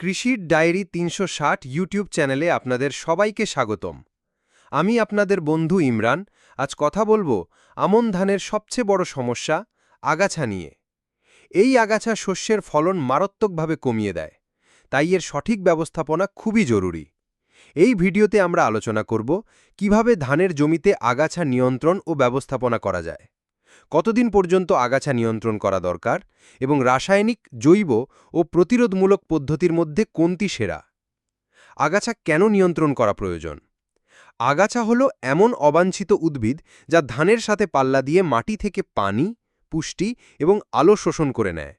কৃষির ডায়েরি তিনশো ষাট ইউটিউব চ্যানেলে আপনাদের সবাইকে স্বাগতম। আমি আপনাদের বন্ধু ইমরান। আজ কথা বলব আমন ধানের সবচেয়ে বড় সমস্যা, আগাছা নিয়ে। এই আগাছা শস্যের ফলন মারাত্মকভাবে কমিয়ে দেয়, তাই এর সঠিক ব্যবস্থাপনা খুবই জরুরি। এই ভিডিওতে আমরা আলোচনা করব কীভাবে ধানের জমিতে আগাছা নিয়ন্ত্রণ ও ব্যবস্থাপনা করা যায়। কতদিন পর্যন্ত আগাছা নিয়ন্ত্রণ করা দরকার এবং রাসায়নিক, জৈব ও প্রতিরোধমূলক পদ্ধতির মধ্যে কোনটি সেরা? আগাছা কেন নিয়ন্ত্রণ করা প্রয়োজন? আগাছা হল এমন অবাঞ্ছিত উদ্ভিদ যা ধানের সাথে পাল্লা দিয়ে মাটি থেকে পানি, পুষ্টি এবং আলো শোষণ করে নেয়।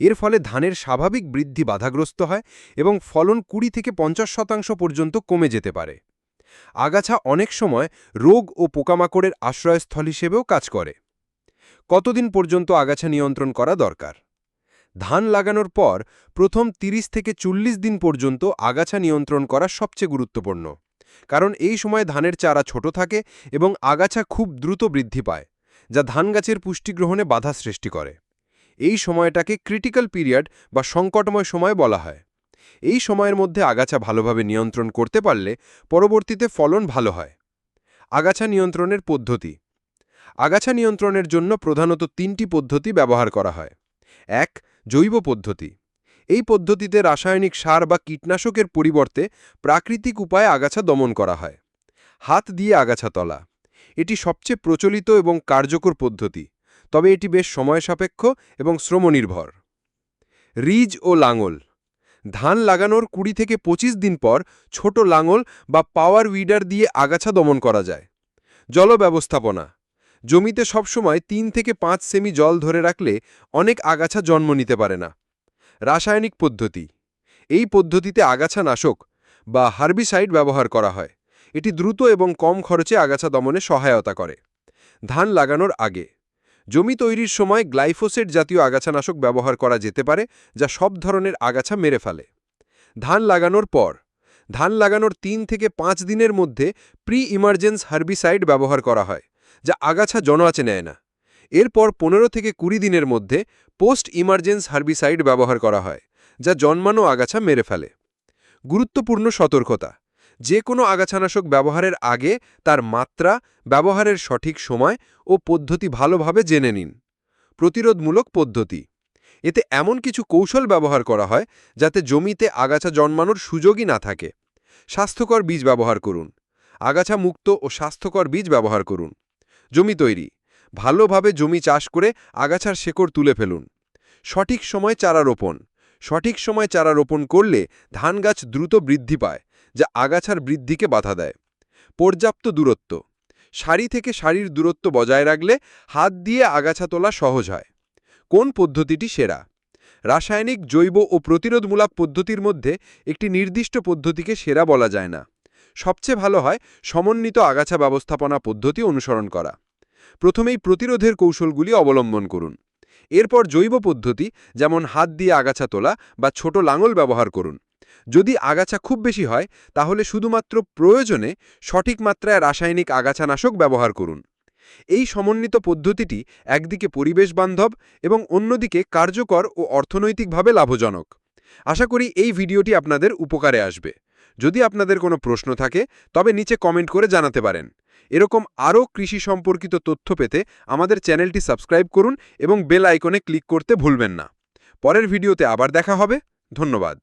এর ফলে ধানের স্বাভাবিক বৃদ্ধি বাধাগ্রস্ত হয় এবং ফলন কুড়ি থেকে পঞ্চাশ শতাংশ পর্যন্ত কমে যেতে পারে। আগাছা অনেক সময় রোগ ও পোকামাকড়ের আশ্রয়স্থল হিসেবেও কাজ করে। কতদিন পর্যন্ত আগাছা নিয়ন্ত্রণ করা দরকার? ধান লাগানোর পর প্রথম ৩০ থেকে চল্লিশ দিন পর্যন্ত আগাছা নিয়ন্ত্রণ করা সবচেয়ে গুরুত্বপূর্ণ। কারণ এই সময় ধানের চারা ছোট থাকে এবং আগাছা খুব দ্রুত বৃদ্ধি পায়, যা ধান গাছের পুষ্টি গ্রহণে বাধা সৃষ্টি করে। এই সময়টাকে ক্রিটিক্যাল পিরিয়ড বা সংকটময় সময় বলা হয়। এই সময়ের মধ্যে আগাছা ভালোভাবে নিয়ন্ত্রণ করতে পারলে পরবর্তীতে ফলন ভালো হয়। আগাছা নিয়ন্ত্রণের পদ্ধতি আগাছা নিয়ন্ত্রণের জন্য প্রধানত তিনটি পদ্ধতি ব্যবহার করা হয়। এক, জৈব পদ্ধতি। এই পদ্ধতিতে রাসায়নিক সার বা কীটনাশকের পরিবর্তে প্রাকৃতিক উপায়ে আগাছা দমন করা হয়। হাত দিয়ে আগাছা তলা। এটি সবচেয়ে প্রচলিত এবং কার্যকর পদ্ধতি, তবে এটি বেশ সময়সাপেক্ষ এবং শ্রমনির্ভর। রিজ ও লাঙল। ধান লাগানোর কুড়ি থেকে ২৫ দিন পর ছোট লাঙল বা পাওয়ার উইডার দিয়ে আগাছা দমন করা যায়। জল ব্যবস্থাপনা জমিতে সবসময় তিন থেকে পাঁচ সেমি জল ধরে রাখলে অনেক আগাছা জন্ম নিতে পারে না। রাসায়নিক পদ্ধতি। এই পদ্ধতিতে আগাছা নাশক বা হার্বিসাইড ব্যবহার করা হয়। এটি দ্রুত এবং কম খরচে আগাছা দমনে সহায়তা করে। ধান লাগানোর আগে। জমি তৈরির সময় গ্লাইফোসেট জাতীয় আগাছানাশক ব্যবহার করা যেতে পারে, যা সব ধরনের আগাছা মেরে ফেলে। ধান লাগানোর পর। ধান লাগানোর তিন থেকে পাঁচ দিনের মধ্যে প্রি ইমার্জেন্স হার্বিসাইড ব্যবহার করা হয়। যা আগাছা জনআচে নেয় না। এরপর পনেরো থেকে কুড়ি দিনের মধ্যে পোস্ট ইমার্জেন্স হার্বিসাইড ব্যবহার করা হয়, যা জন্মানো আগাছা মেরে ফেলে। গুরুত্বপূর্ণ সতর্কতা, যে কোনো আগাছানাশক ব্যবহারের আগে তার মাত্রা, ব্যবহারের সঠিক সময় ও পদ্ধতি ভালোভাবে জেনে নিন। প্রতিরোধমূলক পদ্ধতি, এতে এমন কিছু কৌশল ব্যবহার করা হয় যাতে জমিতে আগাছা জন্মানোর সুযোগই না থাকে। স্বাস্থ্যকর বীজ ব্যবহার করুন আগাছা মুক্ত ও স্বাস্থ্যকর বীজ ব্যবহার করুন। জমি তৈরি। ভালোভাবে জমি চাষ করে আগাছার শেকড় তুলে ফেলুন। সঠিক সময় চারা রোপণ। সঠিক সময় চারা রোপণ করলে ধান গাছ দ্রুত বৃদ্ধি পায়, যা আগাছার বৃদ্ধিকে বাধা দেয়। পর্যাপ্ত দূরত্ব। সারি থেকে সারির দূরত্ব বজায় রাখলে হাত দিয়ে আগাছা তোলা সহজ হয়। কোন পদ্ধতিটি সেরা? রাসায়নিক, জৈব ও প্রতিরোধমূলক পদ্ধতির মধ্যে একটি নির্দিষ্ট পদ্ধতিকে সেরা বলা যায় না। সবচেয়ে ভালো হয় সমন্বিত আগাছা ব্যবস্থাপনা পদ্ধতি অনুসরণ করা। প্রথমেই প্রতিরোধের কৌশলগুলি অবলম্বন করুন। এরপর জৈব পদ্ধতি, যেমন হাত দিয়ে আগাছা তোলা বা ছোট লাঙল ব্যবহার করুন। যদি আগাছা খুব বেশি হয়, তাহলে শুধুমাত্র প্রয়োজনে সঠিক মাত্রায় রাসায়নিক আগাছানাশক ব্যবহার করুন। এই সমন্বিত পদ্ধতিটি একদিকে পরিবেশ বান্ধব এবং অন্যদিকে কার্যকর ও অর্থনৈতিকভাবে লাভজনক। আশা করি এই ভিডিওটি আপনাদের উপকারে আসবে। যদি আপনাদের কোনো প্রশ্ন থাকে, তবে নিচে কমেন্ট করে জানাতে পারেন। এরকম আরও কৃষি সম্পর্কিত তথ্য পেতে আমাদের চ্যানেলটি সাবস্ক্রাইব করুন এবং বেল আইকনে ক্লিক করতে ভুলবেন না। পরের ভিডিওতে আবার দেখা হবে। ধন্যবাদ।